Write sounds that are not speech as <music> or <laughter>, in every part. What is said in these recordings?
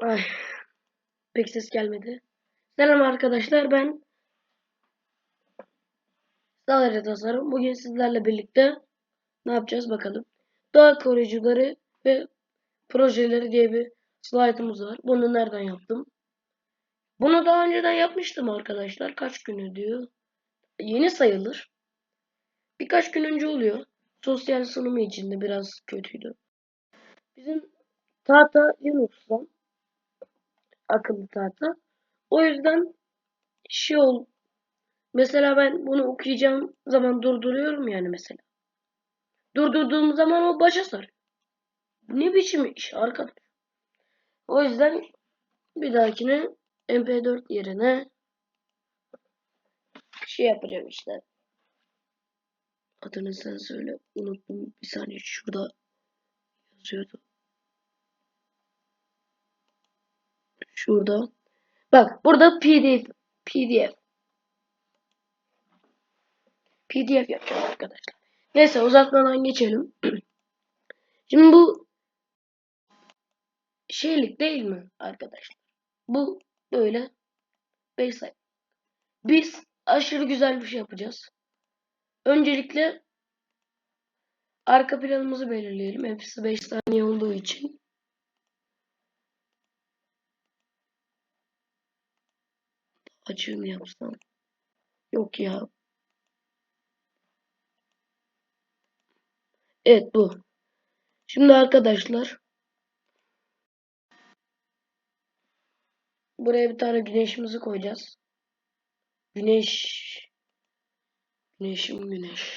Ay. Pek ses gelmedi. Selam arkadaşlar ben Sağlıcı Tasarım. Bugün sizlerle birlikte ne yapacağız bakalım. Doğa koruyucuları ve projeleri diye bir slaytımız var. Bunu nereden yaptım? Bunu daha önceden yapmıştım arkadaşlar. Kaç gün diyor. Yeni sayılır. Birkaç gün önce oluyor. Sosyal sunumu içinde biraz kötüydü. Bizim tahta Linux'tan akıllı tahta. O yüzden şey ol. Mesela ben bunu okuyacağım zaman durduruyorum yani mesela. Durdurduğum zaman o başa sarıyor. Ne biçim iş arkadaş. O yüzden bir dahakine MP4 yerine şey yapacağım işte. Adını sen söyle. Unuttum. Bir saniye şurada yazıyordu. Şurada. Bak burada PDF. PDF. PDF yapacağım arkadaşlar. Neyse uzatmadan geçelim. <clears throat> Şimdi bu şeylik değil mi arkadaşlar? Bu böyle 5 sayfa. Biz aşırı güzel bir şey yapacağız. Öncelikle arka planımızı belirleyelim. Hepsi 5 saniye olduğu için. Açığını yapsam. Yok ya. Evet bu. Şimdi arkadaşlar buraya bir tane güneşimizi koyacağız. Güneş Güneşim güneş.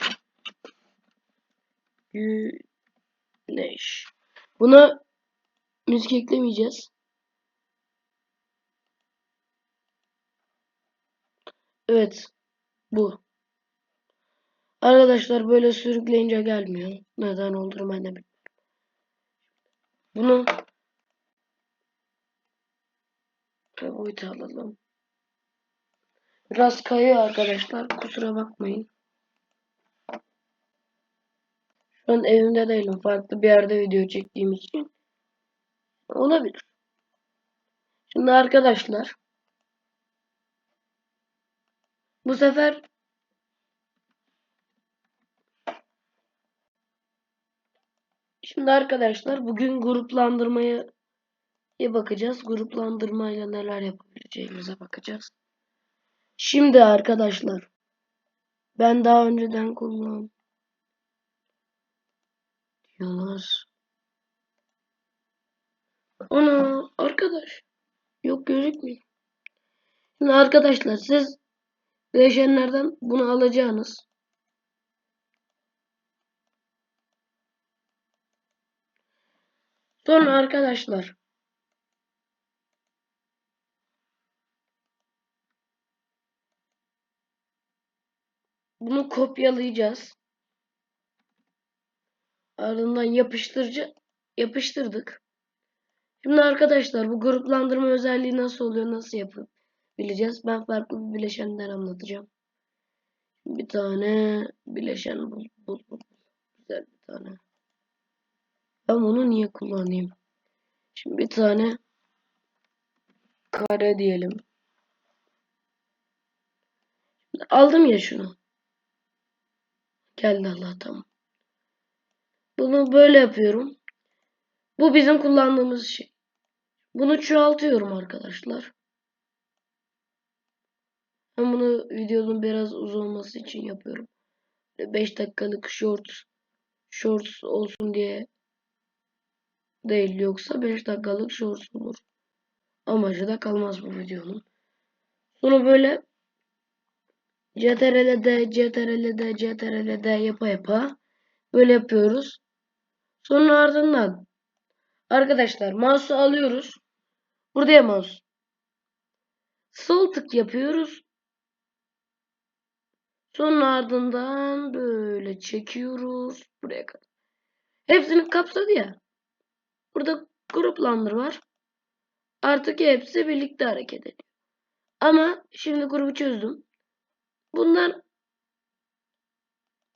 Güneş. Buna müzik eklemeyeceğiz. Evet. Bu. Arkadaşlar böyle sürükleyince gelmiyor. Neden olur ben de bilmiyorum. Bunu boyutu alalım. Biraz kayıyor arkadaşlar. Kusura bakmayın. Şu an evimde değilim. Farklı bir yerde video çektiğim için. Olabilir. Şimdi arkadaşlar. Bu sefer Şimdi arkadaşlar bugün gruplandırmaya bakacağız. Gruplandırmayla neler yapabileceğimize bakacağız. Şimdi arkadaşlar ben daha önceden kullan diyorlar. Ana arkadaş yok gözükmüyor. Şimdi arkadaşlar siz bileşenlerden bunu alacağınız Sonra arkadaşlar bunu kopyalayacağız. Ardından yapıştırıcı yapıştırdık. Şimdi arkadaşlar bu gruplandırma özelliği nasıl oluyor, nasıl yapabileceğiz? Ben farklı bir bileşenler anlatacağım. Bir tane bileşen bul, bul, bul. Güzel bir tane. Ben bunu niye kullanayım? Şimdi bir tane kare diyelim. Aldım ya şunu. Geldi Allah tamam. Bunu böyle yapıyorum. Bu bizim kullandığımız şey. Bunu çoğaltıyorum arkadaşlar. Ben bunu videonun biraz uzun olması için yapıyorum. 5 dakikalık short shorts olsun diye değil yoksa 5 dakikalık shorts olur. Amacı da kalmaz bu videonun. Sonra böyle CTRL'de CTRL'de CTRL'de yapa yapa böyle yapıyoruz. Sonra ardından arkadaşlar mouse'u alıyoruz. Burada mouse. Sol tık yapıyoruz. Sonra ardından böyle çekiyoruz buraya kadar. Hepsini kapsadı ya. Burada gruplandır var. Artık hepsi birlikte hareket ediyor. Ama şimdi grubu çözdüm. Bunlar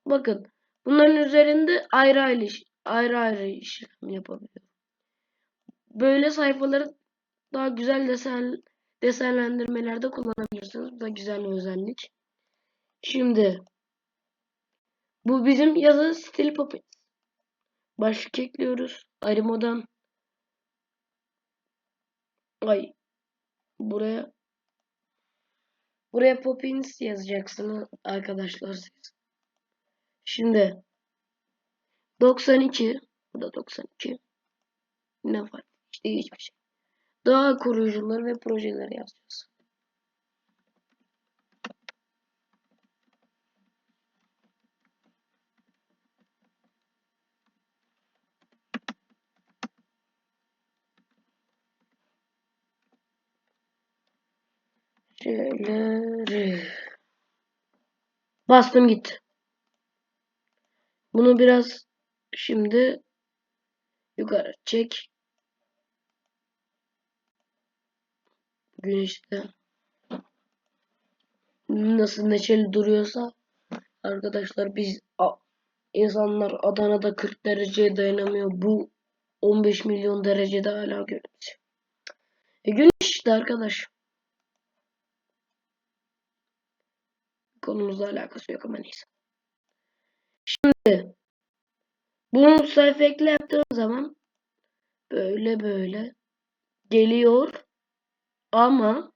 bakın bunların üzerinde ayrı ayrı ayrı ayrı işlem yapabiliyor. Böyle sayfaları daha güzel desen desenlendirmelerde kullanabilirsiniz. Bu da güzel bir özellik. Şimdi bu bizim yazı stil puppet. Başlık ekliyoruz. Arimo'dan ay buraya buraya Poppins yazacaksınız arkadaşlar siz. Şimdi 92 bu da 92 ne var? İşte hiçbir şey. Daha koruyucuları ve projeleri yazacağız. Şeyleri. Bastım gitti. Bunu biraz şimdi yukarı çek. Güneşte nasıl neşeli duruyorsa arkadaşlar biz insanlar Adana'da 40 dereceye dayanamıyor. Bu 15 milyon derecede hala görünüyor. E güneş işte arkadaş. Konumuzla alakası yok ama neyse. Şimdi bunu sayfa ekle yaptığım zaman böyle böyle geliyor ama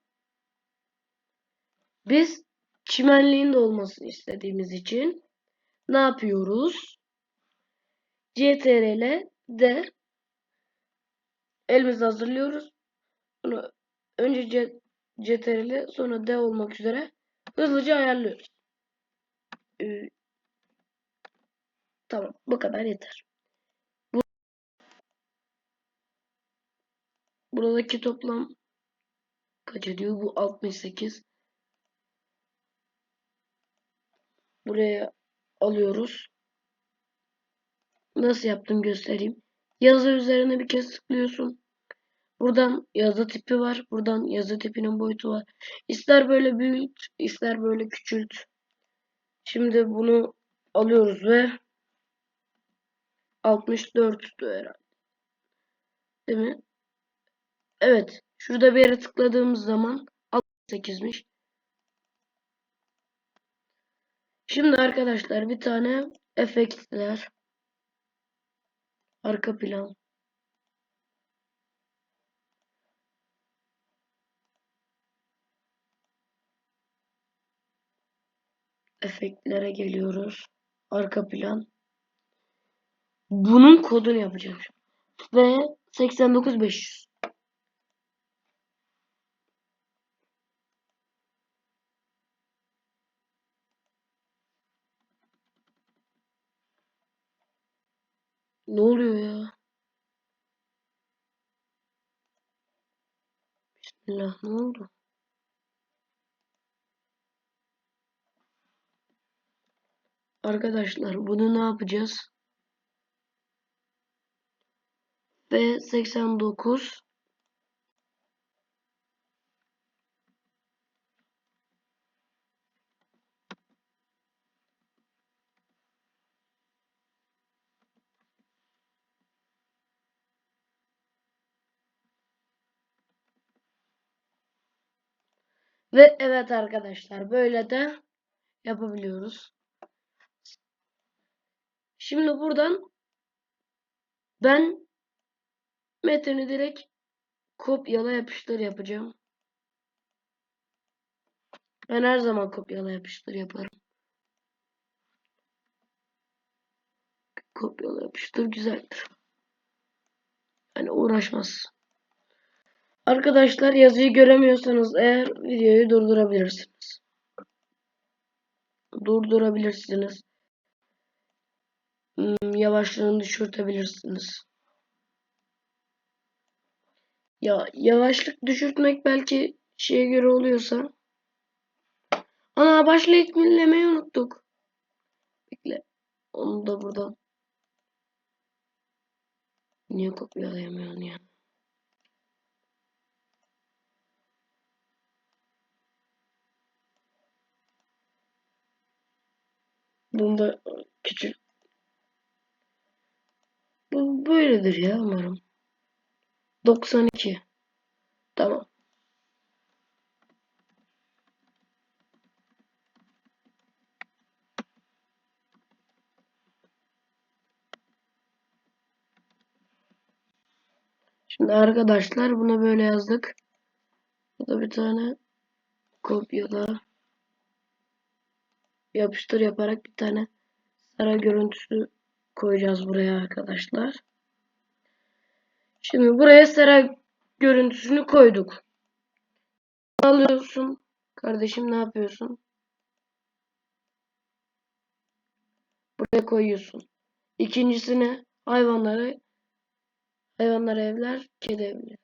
biz çimenliğin de olmasını istediğimiz için ne yapıyoruz? CTRL de elimizi hazırlıyoruz. Bunu önce C CTRL sonra D olmak üzere hızlıca ayarlıyoruz. Ee, tamam bu kadar yeter. Bu, buradaki toplam kaç ediyor? Bu 68. Buraya alıyoruz. Nasıl yaptım göstereyim. Yazı üzerine bir kez tıklıyorsun. Buradan yazı tipi var. Buradan yazı tipinin boyutu var. İster böyle büyüt, ister böyle küçült. Şimdi bunu alıyoruz ve 64 herhalde. Değil mi? Evet. Şurada bir yere tıkladığımız zaman 68'miş. Şimdi arkadaşlar bir tane efektler arka plan efektlere geliyoruz. Arka plan. Bunun kodunu yapacağım. Ve 89500. Ne oluyor ya? Bismillah ne oldu? Arkadaşlar bunu ne yapacağız? Ve 89 Ve evet arkadaşlar böyle de yapabiliyoruz. Şimdi buradan ben metni direkt kopyala yapıştır yapacağım. Ben her zaman kopyala yapıştır yaparım. Kopyala yapıştır güzeldir. Hani uğraşmaz. Arkadaşlar yazıyı göremiyorsanız eğer videoyu durdurabilirsiniz. Durdurabilirsiniz. Hmm, yavaşlığını düşürtebilirsiniz. Ya yavaşlık düşürtmek belki şeye göre oluyorsa. Ana başla eklemeyi unuttuk. Bekle. Onu da buradan. Niye kopyalayamıyorsun ya? Bunda küçük. Böyledir ya umarım. 92. Tamam. Şimdi arkadaşlar buna böyle yazdık. Burada bir tane kopyala yapıştır yaparak bir tane saray görüntüsü koyacağız buraya arkadaşlar. Şimdi buraya saray görüntüsünü koyduk. Alıyorsun. Kardeşim ne yapıyorsun? Buraya koyuyorsun. İkincisini hayvanları hayvanlar evler, kedi evleri.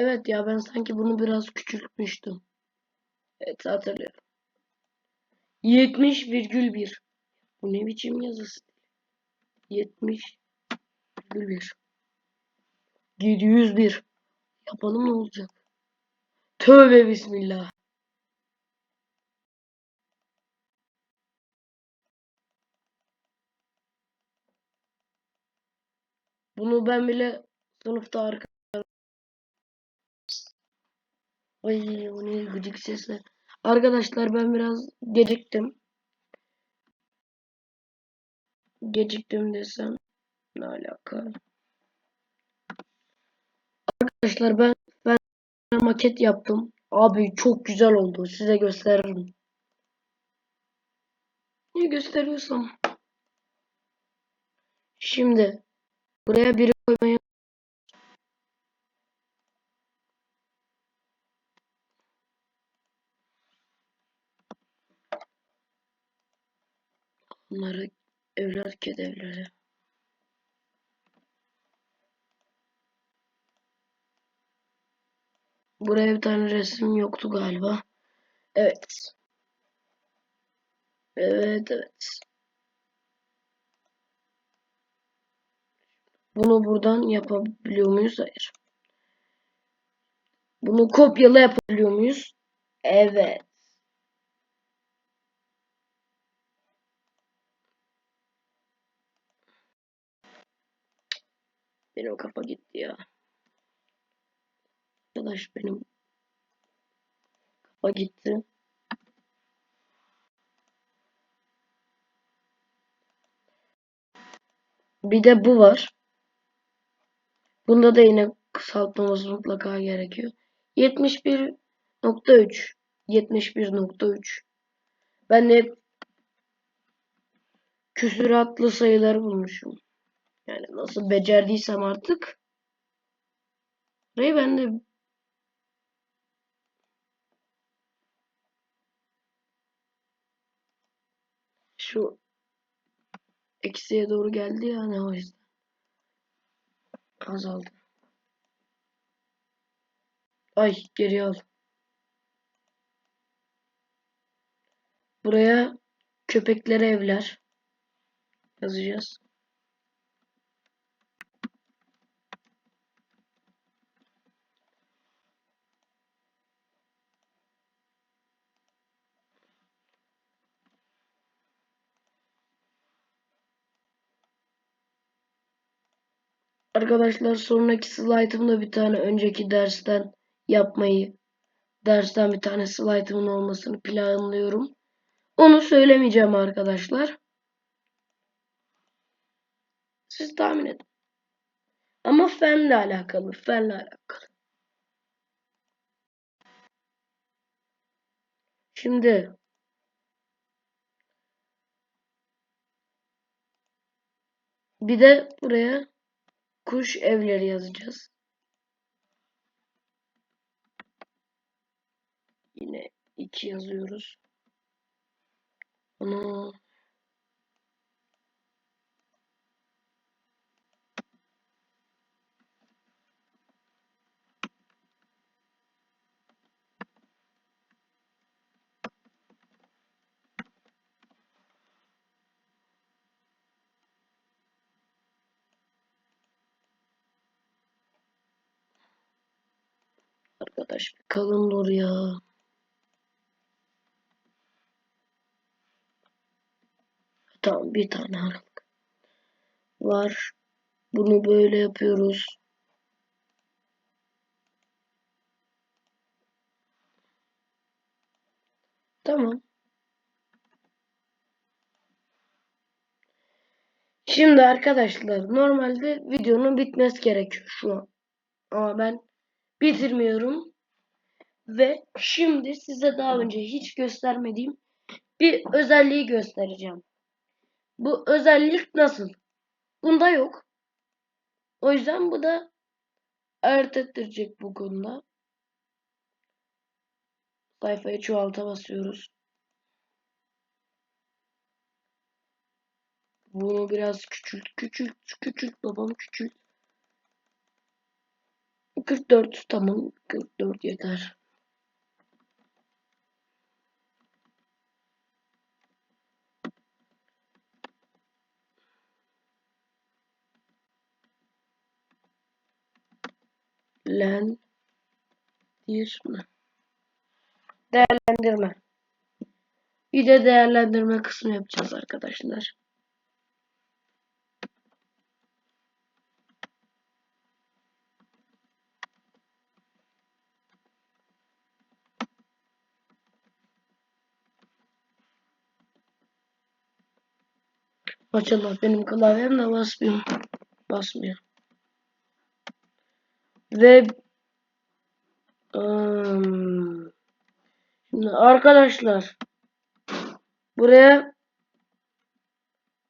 Evet ya ben sanki bunu biraz küçültmüştüm. Evet hatırlıyorum. 70,1 Bu ne biçim yazısı? 70,1 701 Yapalım ne olacak? Tövbe bismillah. Bunu ben bile sınıfta arka Ay o ne gıcık sesle. Arkadaşlar ben biraz geciktim. Geciktim desem ne alaka? Arkadaşlar ben ben maket yaptım. Abi çok güzel oldu. Size gösteririm. Niye gösteriyorsam? Şimdi buraya biri koymayı Bunları evler kedi evleri. Buraya bir tane resim yoktu galiba. Evet. Evet evet. Bunu buradan yapabiliyor muyuz? Hayır. Bunu kopyala yapabiliyor muyuz? Evet. Benim kafa gitti ya. Arkadaş benim kafa gitti. Bir de bu var. Bunda da yine kısaltmamız mutlaka gerekiyor. 71.3 71.3 Ben de küsuratlı sayıları bulmuşum. Yani nasıl becerdiysem artık. Burayı ben de şu eksiye doğru geldi ya ne o yüzden. Azaldı. Ay geri al. Buraya köpeklere evler yazacağız. Arkadaşlar sonraki slaytımda bir tane önceki dersten yapmayı dersten bir tane slaytımın olmasını planlıyorum. Onu söylemeyeceğim arkadaşlar. Siz tahmin edin. Ama fenle alakalı. Fenle alakalı. Şimdi bir de buraya kuş evleri yazacağız. Yine iki yazıyoruz. Onu arkadaş kalın dur ya. Tamam bir tane aralık var. Bunu böyle yapıyoruz. Tamam. Şimdi arkadaşlar normalde videonun bitmesi gerekiyor şu an. Ama ben bitirmiyorum. Ve şimdi size daha önce hiç göstermediğim bir özelliği göstereceğim. Bu özellik nasıl? Bunda yok. O yüzden bu da ayırt ettirecek bu konuda. Sayfayı çoğalta basıyoruz. Bunu biraz küçült, küçült, küçült babam küçült. 44 tamam 44 yeter. Değerlendirme. Değerlendirme. Bir de değerlendirme kısmı yapacağız arkadaşlar. Maşallah benim klavyem de basmıyor. Basmıyor. Ve um, şimdi arkadaşlar buraya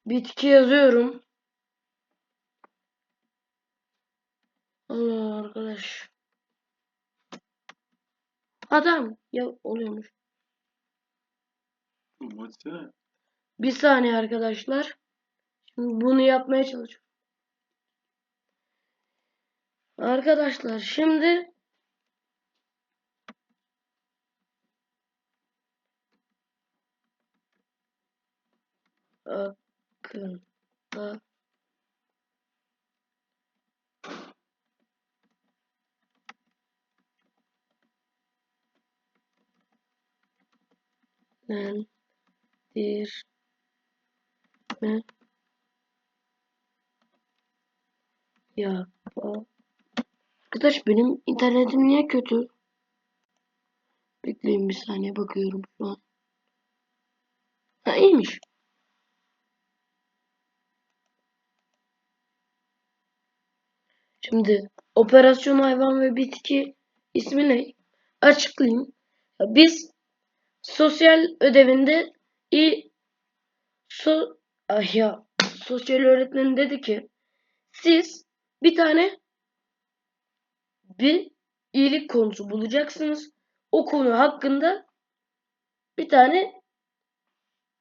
bitki yazıyorum. Allah arkadaş. Adam ya oluyormuş. Bir saniye arkadaşlar. Bunu yapmaya çalışıyorum. Arkadaşlar şimdi hakkında lendirme ya Arkadaş benim internetim niye kötü? Bekleyin bir saniye bakıyorum şu an. Ha iyiymiş. Şimdi operasyon hayvan ve bitki ismi ne? Açıklayayım. Ya biz sosyal ödevinde i so ah ya sosyal öğretmenim dedi ki siz bir tane bir iyilik konusu bulacaksınız. O konu hakkında bir tane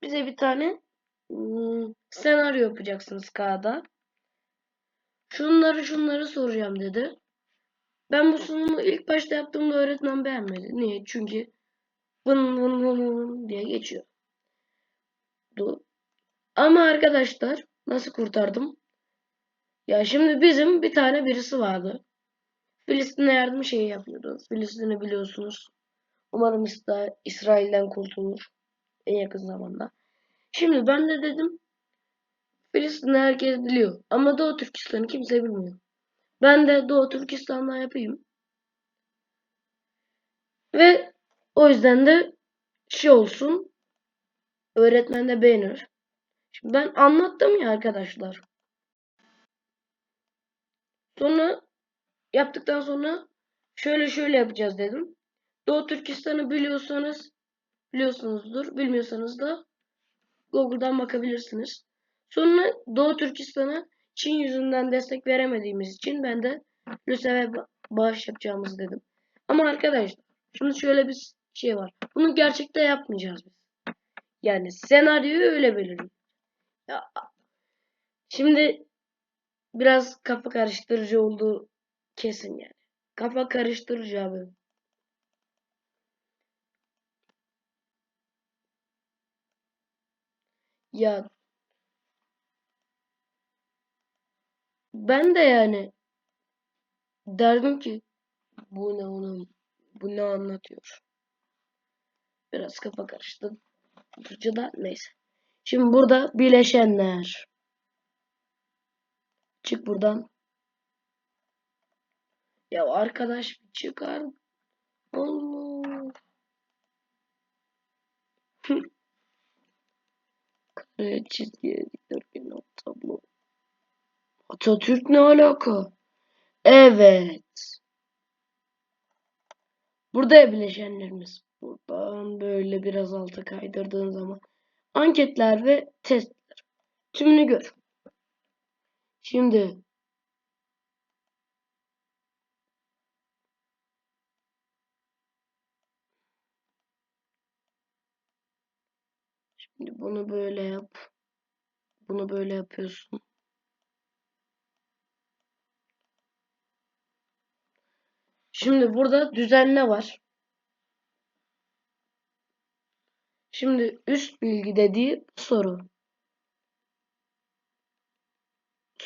bize bir tane ıı, senaryo yapacaksınız kağıda. Şunları şunları soracağım dedi. Ben bu sunumu ilk başta yaptığımda öğretmen beğenmedi. Niye? Çünkü vın vın vın vın diye geçiyor. Ama arkadaşlar nasıl kurtardım? Ya şimdi bizim bir tane birisi vardı. Filistin'e yardım şeyi yapıyordu. Filistin'i biliyorsunuz. Umarım İsrail'den kurtulur en yakın zamanda. Şimdi ben de dedim Filistin'i herkes biliyor. Ama Doğu Türkistan'ı kimse bilmiyor. Ben de Doğu Türkistan'dan yapayım. Ve o yüzden de şey olsun. Öğretmen de beğenir. Şimdi ben anlattım ya arkadaşlar. Sonra yaptıktan sonra şöyle şöyle yapacağız dedim. Doğu Türkistan'ı biliyorsanız biliyorsunuzdur. Bilmiyorsanız da Google'dan bakabilirsiniz. Sonra Doğu Türkistan'a Çin yüzünden destek veremediğimiz için ben de LÜSEV'e bağış yapacağımız dedim. Ama arkadaşlar şimdi şöyle bir şey var. Bunu gerçekte yapmayacağız biz. Yani senaryoyu öyle belirliyor. Ya, şimdi biraz kafa karıştırıcı olduğu kesin yani. Kafa karıştırıcı abi. Ya ben de yani derdim ki bu ne onun Bu ne anlatıyor? Biraz kafa karıştı. Türkçe'de neyse. Şimdi burada bileşenler. Çık buradan. Ya arkadaş çıkar. Allah. <laughs> Kare çizgi dikdörtgen tablo. Atatürk ne alaka? Evet. Burada bileşenlerimiz. Buradan böyle biraz alta kaydırdığın zaman anketler ve testler. Tümünü gör. Şimdi Şimdi bunu böyle yap. Bunu böyle yapıyorsun. Şimdi burada düzenle var. Şimdi üst bilgi dediği soru.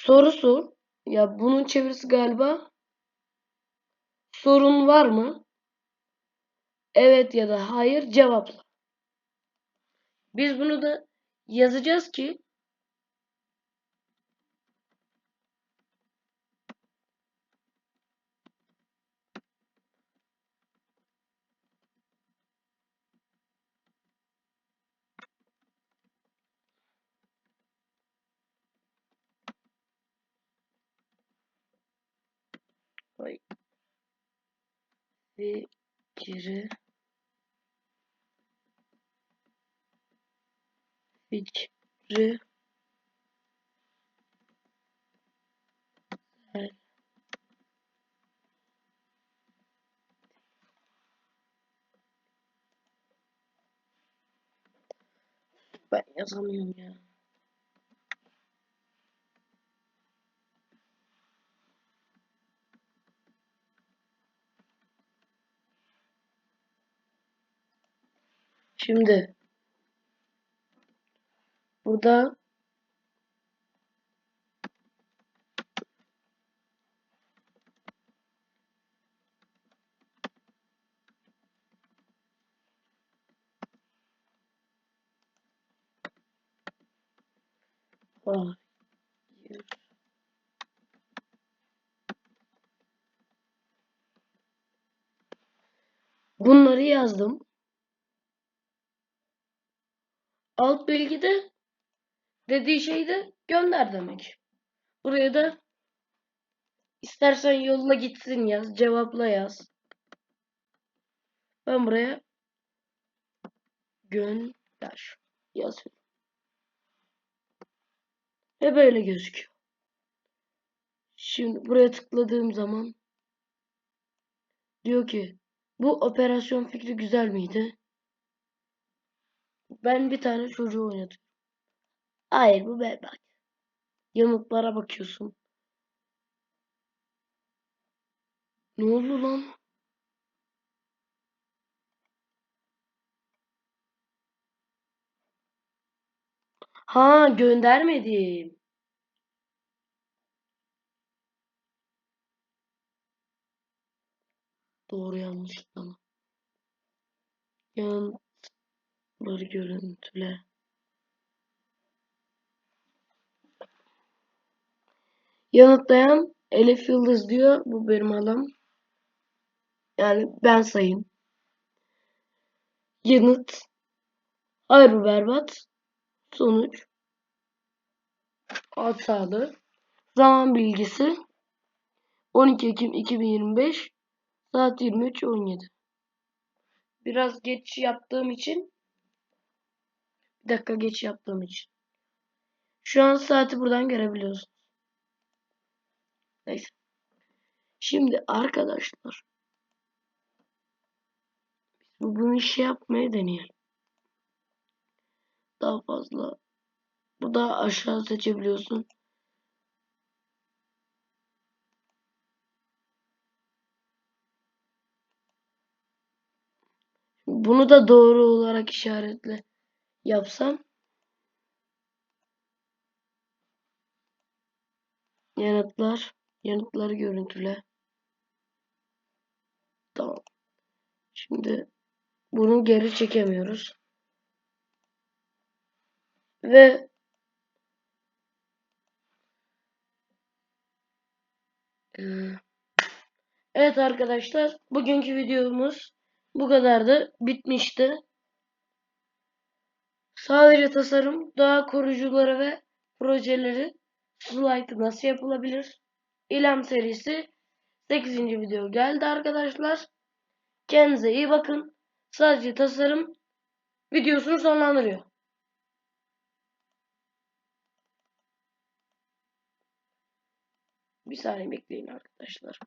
Sorusu ya bunun çevirisi galiba sorun var mı? Evet ya da hayır cevapla. Biz bunu da yazacağız ki Ay. Fikri fikri ben yazamıyorum ya. Şimdi burada Hayır. Bunları yazdım. Alt bilgide dediği şeyi de gönder demek. Buraya da istersen yolla gitsin yaz. Cevapla yaz. Ben buraya gönder yazıyorum. Ve böyle gözüküyor. Şimdi buraya tıkladığım zaman diyor ki bu operasyon fikri güzel miydi? Ben bir tane çocuğu oynatıyorum. Hayır bu berbat. Yanıtlara bakıyorsun. Ne oldu lan? Ha göndermedim. Doğru yanlış ama. Yanıtları görüntüle. Yanıtlayan Elif Yıldız diyor. Bu benim halam. Yani ben sayayım. Yanıt. Hayır bu berbat. Sonuç. Hatalı. Zaman bilgisi. 12 Ekim 2025 saat 23.17. Biraz geç yaptığım için bir dakika geç yaptığım için. Şu an saati buradan görebiliyorsunuz. Neyse. Şimdi arkadaşlar bu bunu şey yapmaya deneyelim. Daha fazla. Bu da aşağı seçebiliyorsun. Bunu da doğru olarak işaretle yapsam. Yanıtlar. Yanıtları görüntüle. Tamam. Şimdi bunu geri çekemiyoruz. Ve Ee, Evet arkadaşlar, bugünkü videomuz bu kadardı. Bitmişti. Sadece tasarım, doğa koruyucuları ve projeleri slide nasıl yapılabilir? İlham serisi 8. video geldi arkadaşlar. Kendinize iyi bakın. Sadece tasarım videosunu sonlandırıyor. Bir saniye bekleyin arkadaşlar.